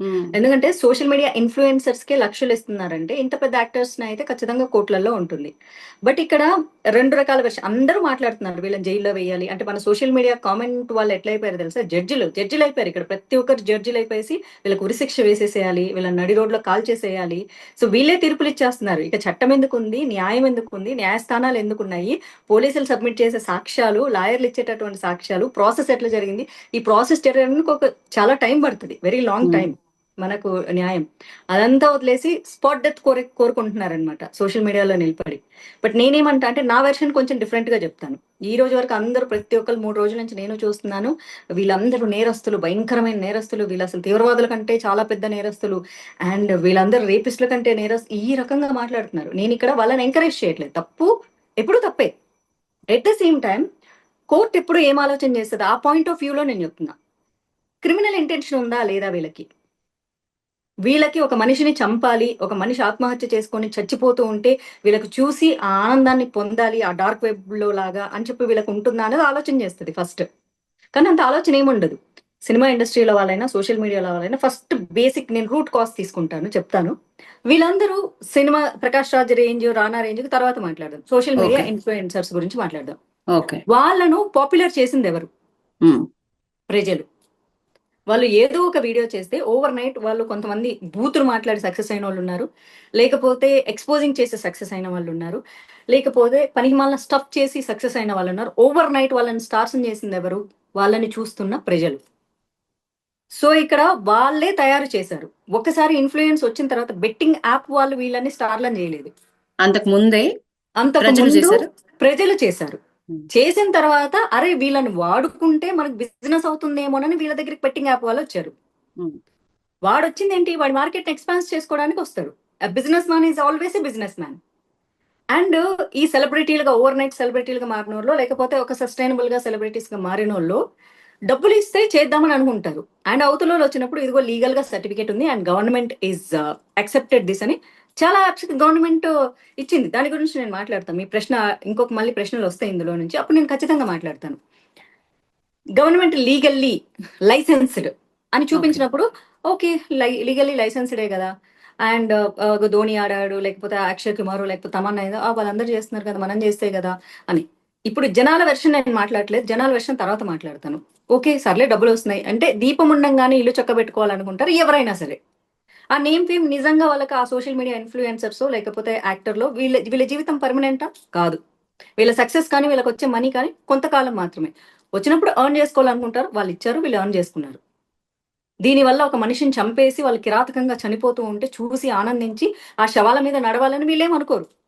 ఉమ్, ఎందుకంటే social media influencers కే లక్షలు ఇస్తున్నారంటే ఇంత పెద్ద యాక్టర్స్ అయితే ఖచ్చితంగా కోట్లలో ఉంటుంది. బట్ ఇక్కడ రెండు రకాల విషయం అందరూ మాట్లాడుతున్నారు వీళ్ళని జైల్లో వేయాలి. అంటే మన సోషల్ మీడియా కామెంట్ వాళ్ళు ఎట్లా అయిపోయారు తెలుసా? జడ్జిలు జడ్జిలు అయిపోయారు ఇక్కడ. ప్రతి ఒక్కరు జడ్జిలు అయిపోయి వీళ్ళకి ఉరిశిక్ష వేసేసేయాలి వీళ్ళని నడి రోడ్లో కాల్ చేసేయాలి. సో వీళ్ళే తీర్పులు ఇచ్చేస్తున్నారు. ఇక చట్టం ఎందుకు ఉంది న్యాయం ఎందుకు ఉంది న్యాయస్థానాలు ఎందుకు ఉన్నాయి పోలీసులు సబ్మిట్ చేసే సాక్ష్యాలు లాయర్లు ఇచ్చేటటువంటి సాక్ష్యాలు ప్రాసెస్ ఎట్లా జరిగింది? ఈ ప్రాసెస్ జరగడానికి ఒక చాలా టైం పడుతుంది. Very long Hmm. టైం. మనకు న్యాయం. అదంతా వదిలేసి స్పాట్ డెత్ కోరి కోరుకుంటున్నారనమాట సోషల్ మీడియాలో నిలబడి. బట్ నేనేమంటా అంటే నా వెర్షన్ కొంచెం డిఫరెంట్గా చెప్తాను. ఈ రోజు వరకు అందరూ ప్రతి ఒక్కరు మూడు రోజుల నుంచి నేను చూస్తున్నాను. వీళ్ళందరూ నేరస్తులు భయంకరమైన నేరస్తులు వీళ్ళు అసలు తీవ్రవాదుల కంటే చాలా పెద్ద నేరస్తులు. అండ్ వీళ్ళందరూ రేపిస్టుల కంటే నేరస్తు ఈ రకంగా మాట్లాడుతున్నారు. నేను ఇక్కడ వాళ్ళని ఎంకరేజ్ చేయట్లేదు. తప్పు ఎప్పుడు తప్పే. At the same time court ఎప్పుడు ఏం ఆలోచన చేస్తుంది? ఆ పాయింట్ ఆఫ్ వ్యూలో నేను చెప్తున్నా. క్రిమినల్ ఇంటెన్షన్ ఉందా లేదా వీళ్ళకి? వీళ్ళకి ఒక మనిషిని చంపాలి ఒక మనిషి ఆత్మహత్య చేసుకొని చచ్చిపోతూ ఉంటే వీళ్ళకి చూసి ఆ ఆనందాన్ని పొందాలి ఆ డార్క్ వెబ్లో లాగా అని చెప్పి వీళ్ళకి ఉంటుందా అనేది ఆలోచన చేస్తుంది ఫస్ట్. కానీ అంత ఆలోచన ఏముండదు సినిమా ఇండస్ట్రీలో వాళ్ళైనా సోషల్ మీడియాలో వాళ్ళైనా ఫస్ట్ బేసిక్ నేను రూట్ కాస్ట్ తీసుకుంటాను చెప్తాను. వీళ్ళందరూ cinema Prakash Raj range Rana range తర్వాత మాట్లాడదాం. Social media. ఇన్ఫ్లుయెన్సర్స్ గురించి మాట్లాడదాం. ఓకే. వాళ్ళను పాపులర్ చేసింది ఎవరు? ప్రజలు. వాళ్ళు ఏదో ఒక వీడియో చేస్తే ఓవర్ నైట్ వాళ్ళు కొంతమంది బూతులు మాట్లాడి సక్సెస్ అయిన వాళ్ళు ఉన్నారు. లేకపోతే ఎక్స్పోజింగ్ చేసి సక్సెస్ అయిన వాళ్ళు ఉన్నారు. లేకపోతే పనికిమాలిన స్టఫ్ చేసి సక్సెస్ అయిన వాళ్ళు ఉన్నారు. ఓవర్ నైట్ వాళ్ళని స్టార్స్ చేసింది ఎవరు? వాళ్ళని చూస్తున్న ప్రజలు. సో ఇక్కడ వాళ్ళే తయారు చేశారు. ఒకసారి ఇన్ఫ్లుయెన్స్ వచ్చిన తర్వాత బెట్టింగ్ యాప్ వాళ్ళు వీళ్ళని స్టార్లను చేయలేదు. అంతకు ముందే అంతకు ప్రజలు ముందు చేశారు? ప్రజలు చేశారు. చేసిన తర్వాత అరే వీళ్ళని వాడుకుంటే మనకు బిజినెస్ అవుతుందేమోనని వీళ్ళ దగ్గరికి బెట్టింగ్ యాప్ వాళ్ళు వచ్చారు. Hmm. వాడు వచ్చింది ఏంటి వాడి మార్కెట్ ఎక్స్పాన్స్ చేసుకోవడానికి వస్తాడు business man is always a business man and ఈ సెలబ్రిటీలుగా ఓవర్ నైట్ సెలబ్రిటీలుగా మారిన వాళ్ళు లేకపోతే ఒక సస్టైనబుల్గా సెలబ్రిటీస్గా మారిన వాళ్ళు డబ్బులు ఇస్తే చేద్దామని అనుకుంటారు. అండ్ అవతల వచ్చినప్పుడు ఇదిగో లీగల్గా సర్టిఫికేట్ ఉంది and government is accepted this అని చాలా గవర్నమెంట్ ఇచ్చింది. దాని గురించి నేను మాట్లాడతాను. మీ ప్రశ్న ఇంకొక మళ్ళీ ప్రశ్నలు వస్తాయి ఇందులో నుంచి. అప్పుడు నేను ఖచ్చితంగా మాట్లాడతాను. గవర్నమెంట్ లీగల్లీ లైసెన్స్డ్ అని చూపించినప్పుడు ఓకే లీగల్లీ లైసెన్స్డే కదా. అండ్ ధోని ఆడాడు లేకపోతే అక్షయ్ కుమార్ లేకపోతే తమన్నా ఏదో, వాళ్ళందరూ చేస్తున్నారు కదా మనం చేస్తే కదా అని. ఇప్పుడు జనాల వెర్షన్ నేను మాట్లాడలేదు జనాల వెర్షన్ తర్వాత మాట్లాడతాను. ఓకే సర్లే డబ్బులు వస్తున్నాయి. అంటే దీపం ఉండంగానే ఇల్లు చక్క పెట్టుకోవాలనుకుంటారు ఎవరైనా సరే. ఆ నేమ్ ఫేమ్ నిజంగా వాళ్ళకి ఆ సోషల్ మీడియా ఇన్ఫ్లుయెన్సర్స్ లేకపోతే యాక్టర్లో వీళ్ళ వీళ్ళ జీవితం పర్మనెంటా? కాదు. వీళ్ళ సక్సెస్ కానీ వీళ్ళకి వచ్చే మనీ కానీ కొంతకాలం మాత్రమే. వచ్చినప్పుడు ఎర్న్ చేసుకోవాలనుకుంటారు వాళ్ళు ఇచ్చారు వీళ్ళు ఎర్న్ చేసుకున్నారు. దీనివల్ల ఒక మనిషిని చంపేసి వాళ్ళు కిరాతకంగా చనిపోతూ ఉంటే చూసి ఆనందించి ఆ శవాల మీద నడవాలని వీళ్ళేం అనుకోరు.